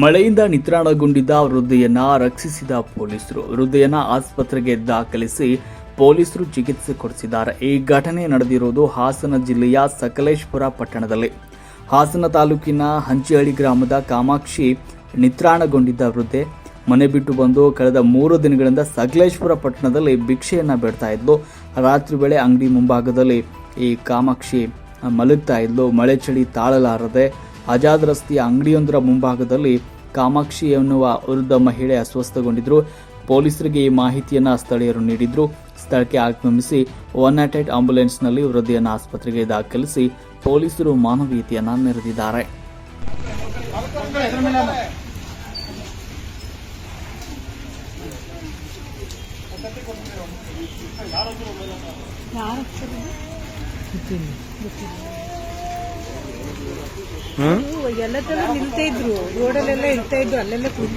ಮಳೆಯಿಂದ ನಿತ್ರಾಣಗೊಂಡಿದ್ದ ವೃದ್ಧೆಯನ್ನ ರಕ್ಷಿಸಿದ ಪೊಲೀಸರು. ವೃದ್ಧೆಯನ್ನ ಆಸ್ಪತ್ರೆಗೆ ದಾಖಲಿಸಿ ಪೊಲೀಸರು ಚಿಕಿತ್ಸೆ ಕೊಡಿಸಿದ್ದಾರೆ. ಈ ಘಟನೆ ನಡೆದಿರುವುದು ಹಾಸನ ಜಿಲ್ಲೆಯ ಸಕಲೇಶ್ಪುರ ಪಟ್ಟಣದಲ್ಲಿ. ಹಾಸನ ತಾಲೂಕಿನ ಹಂಚಿಹಳ್ಳಿ ಗ್ರಾಮದ ಕಾಮಾಕ್ಷಿ ನಿತ್ರಾಣಗೊಂಡಿದ್ದ ವೃದ್ಧೆ ಮನೆ ಬಿಟ್ಟು ಬಂದು ಕಳೆದ ಮೂರು ದಿನಗಳಿಂದ ಸಕಲೇಶ್ಪುರ ಪಟ್ಟಣದಲ್ಲಿ ಭಿಕ್ಷೆಯನ್ನ ಬೇಡ್ತಾ ಇದ್ಲು. ರಾತ್ರಿ ವೇಳೆ ಅಂಗಡಿ ಮುಂಭಾಗದಲ್ಲಿ ಈ ಕಾಮಾಕ್ಷಿ ಮಲಗ್ತಾ ಇದ್ಲು. ಮಳೆ ಚಳಿ ತಾಳಲಾರದೆ ಆಜಾದ್ ರಸ್ತೆಯ ಅಂಗಡಿಯೊಂದರ ಮುಂಭಾಗದಲ್ಲಿ ಕಾಮಾಕ್ಷಿ ಎನ್ನುವ ವೃದ್ಧ ಮಹಿಳೆ ಅಸ್ವಸ್ಥಗೊಂಡಿದ್ರು. ಪೊಲೀಸರಿಗೆ ಈ ಮಾಹಿತಿಯನ್ನು ಸ್ಥಳೀಯರು ನೀಡಿದ್ರು. ಸ್ಥಳಕ್ಕೆ ಆಗಮಿಸಿ ಒನ್ ಆಟ್ ಏಟ್ ಆಂಬ್ಯುಲೆನ್ಸ್ನಲ್ಲಿ ವೃದ್ಧಿಯನ್ನು ಆಸ್ಪತ್ರೆಗೆ ದಾಖಲಿಸಿ ಪೊಲೀಸರು ಮಾನವೀಯತೆಯನ್ನ ಮೆರೆದಿದ್ದಾರೆ. ತರ ನಿಲ್ತಾ ಇದ್ರು. ರೋಡಲ್ಲೆಲ್ಲ ಇರ್ತಾ ಇದ್ರು ಅಲ್ಲೆಲ್ಲ ಇದ್ರು.